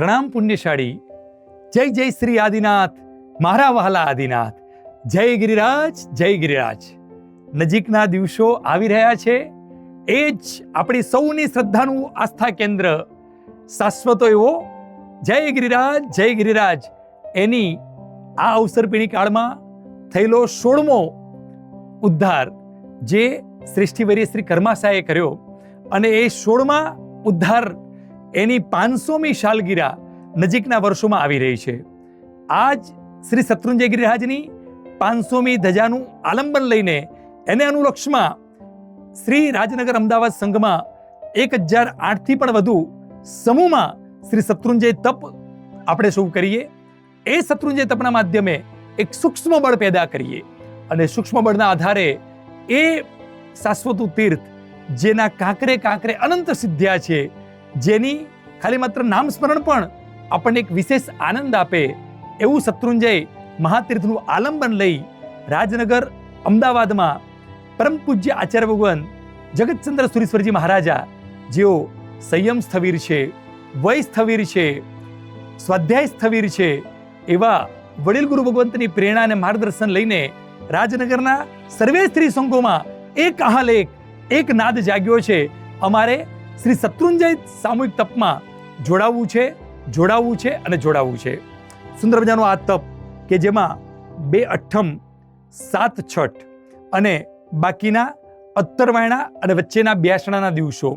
પ્રણામ પુણ્યશાળી. જય જય શ્રી આદિનાથ મારા વહાલા આદિનાથ. જય ગિરિરાજ જય ગિરિરાજ. નજીકના દિવસો આવી રહ્યા છે. એ જ આપણી સૌની શ્રદ્ધાનું આસ્થા કેન્દ્ર. શાશ્વતો એવો, જય ગિરિરાજ જય ગિરિરાજ. એની આ અવસરપીણી કાળમાં થયેલો સોળમો ઉદ્ધાર જે શ્રેષ્ઠીવરી શ્રી કર્માશાએ કર્યો. અને એ સોળમા ઉદ્ધાર એની પાંચસોમી શાલગીરા નજીકના વર્ષોમાં આવી રહી છે. આજ શ્રી શત્રુંજય ગિરિરાજની પાંચસોમી ધજાનું આલંબન લઈને એને અનુલક્ષમાં શ્રી રાજનગર અમદાવાદ સંઘમાં એક હજાર આઠથી પણ વધુ સમૂહમાં શ્રી શત્રુંજય તપ આપણે શું કરીએ? એ શત્રુંજય તપના માધ્યમે એક સૂક્ષ્મ બળ પેદા કરીએ અને સૂક્ષ્મ બળના આધારે એ શાશ્વતું તીર્થ, જેના કાંકરે કાંકરે અનંત સિદ્ધ્યા છે જેની ખાલી માત્ર નામ સ્મરણ પણ આપણને એક વિશેષ આનંદ આપે એવું શત્રુંજય મહાતીર્થનું આલંબન લઈ રાજનગર અમદાવાદમાં પરમ પૂજ્ય આચાર્ય ભગવાન જગતચંદ્ર સુરેશ્વરજી મહારાજા, જેઓ સંયમ સ્થવીર છે, વય સ્થવીર છે, સ્વાધ્યાય સ્થવીર છે, એવા વડીલ ગુરુ ભગવંતની પ્રેરણા અને માર્ગદર્શન લઈને રાજનગરના સર્વે સ્ત્રી સંઘોમાં એક આહાલેખ, એક નાદ જાગ્યો છે. અમારે શ્રી શત્રુંજય સામૂહિક તપમાં જોડાવવું છે જોડાવવું છે અને જોડાવવું છે. સુંદર મજાનું આ તપ કે જેમાં બે અઠ્ઠમ સાત છઠ અને બાકીના અત્તરવાયણા અને વચ્ચેના બ્યાસણાના દિવસો.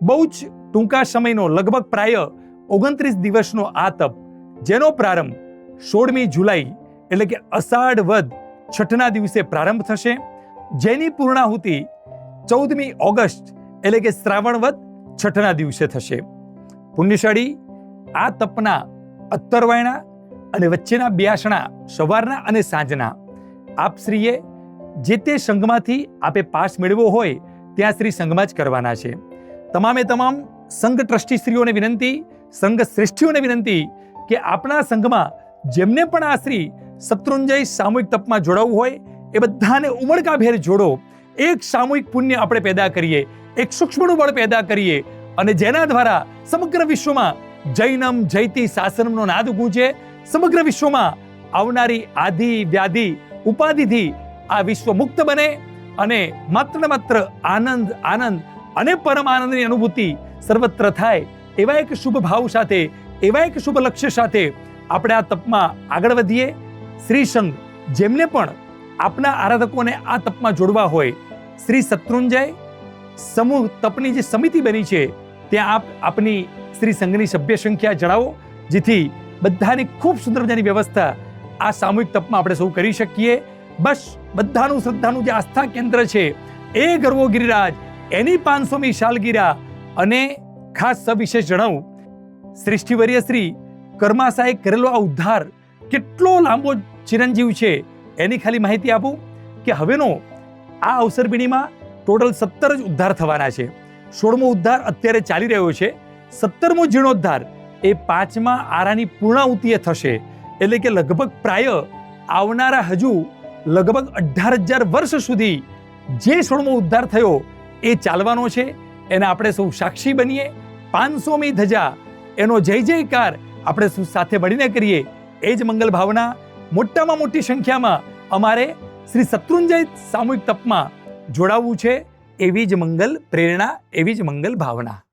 બહુ જ ટૂંકા સમયનો, લગભગ પ્રાય ઓગણત્રીસ દિવસનો આ તપ, જેનો પ્રારંભ સોળમી જુલાઈ એટલે કે અષાઢ વદ છઠના દિવસે પ્રારંભ થશે. જેની પૂર્ણાહુતિ ચૌદમી ઓગસ્ટ એટલે કે શ્રાવણ વદ છઠના દિવસે થશે. પુણ્યશાળી, આ તપના અત્તરવાયણા અને વચ્ચેના બ્યાસણા સવારના અને સાંજના. આપશ્રીએ જે તે સંઘમાંથી આપે પાસ મેળવ્યો હોય, ત્યાં શ્રી સંઘમાં જ કરવાના છે. તમામે તમામ સંઘ ટ્રસ્ટીશ્રીઓને વિનંતી, સંઘ શ્રેષ્ઠીઓને વિનંતી કે આપણા સંઘમાં જેમને પણ આ શ્રી શત્રુંજય સામૂહિક તપમાં જોડાવવું હોય, એ બધાને ઉમળકાભેર જોડો. એક સામૂહિક પુણ્ય આપણે પેદા કરીએ, એક સૂક્ષ્મનું બળ પેદા કરીએ અને જેના દ્વારા સમગ્ર વિશ્વમાં જૈનમ જૈતી શાસનમનો નાદ ગૂંજે, સમગ્ર વિશ્વમાં આવનારી આધિ, વ્યાધિ, ઉપાધિથી આ વિશ્વ મુક્ત બને અને માત્ર ને માત્ર આનંદ આનંદ અને પરમ આનંદની અનુભૂતિ સર્વત્ર થાય એવા એક શુભ ભાવ સાથે, એવા એક શુભ લક્ષ્ય સાથે આપણે આ તપમાં આગળ વધીએ. શ્રી સંઘ જેમને પણ આપના આરાધકોને આ તપમાં જોડવા હોય શ્રી શત્રુંજય સમૂહ તપની જે સમિતિ બની છે, ત્યાં આપ આપની શ્રી સંઘની સભ્ય સંખ્યા જણાવો, જેથી બધાની ખૂબ સુંદર મજાની વ્યવસ્થા આ સામૂહિક તપમાં આપણે સૌ કરી શકીએ. બસ બધાનું શ્રદ્ધાનું જે આસ્થા કેન્દ્ર છે, એ ગરવો ગિરિરાજ એની પાંચસોમી શાલગીરા અને ખાસ સવિશેષ જણાવું. શ્રેષ્ઠીવર્ય શ્રી કર્માશાએ કરેલો આ ઉદ્ધાર કેટલો લાંબો ચિરંજીવ છે, એની ખાલી માહિતી આપું કે હવેનો આ અવસરબીણીમાં ટોટલ સત્તર જ ઉદ્ધાર થવાના છે. સોળમો ઉદ્ધાર અત્યારે ચાલી રહ્યો છે. સત્તરમો જીર્ણોદ્ધાર એ પાંચમા આરાની પૂર્ણાહુતિએ થશે. એટલે કે લગભગ પ્રાય આવનારા હજુ લગભગ અઢાર હજાર વર્ષ સુધી જે સોળમો ઉદ્ધાર થયો એ ચાલવાનો છે. એને આપણે સૌ સાક્ષી બનીએ. પાંચસોમી ધજા એનો જય જયકાર આપણે સૌ સાથે મળીને કરીએ. એ જ મંગલ ભાવના. મોટામાં મોટી સંખ્યામાં અમારે શ્રી શત્રુંજય સામૂહિક તપમાં જોડાવવું છે એવી જ મંગલ પ્રેરણા એવી જ મંગલ ભાવના.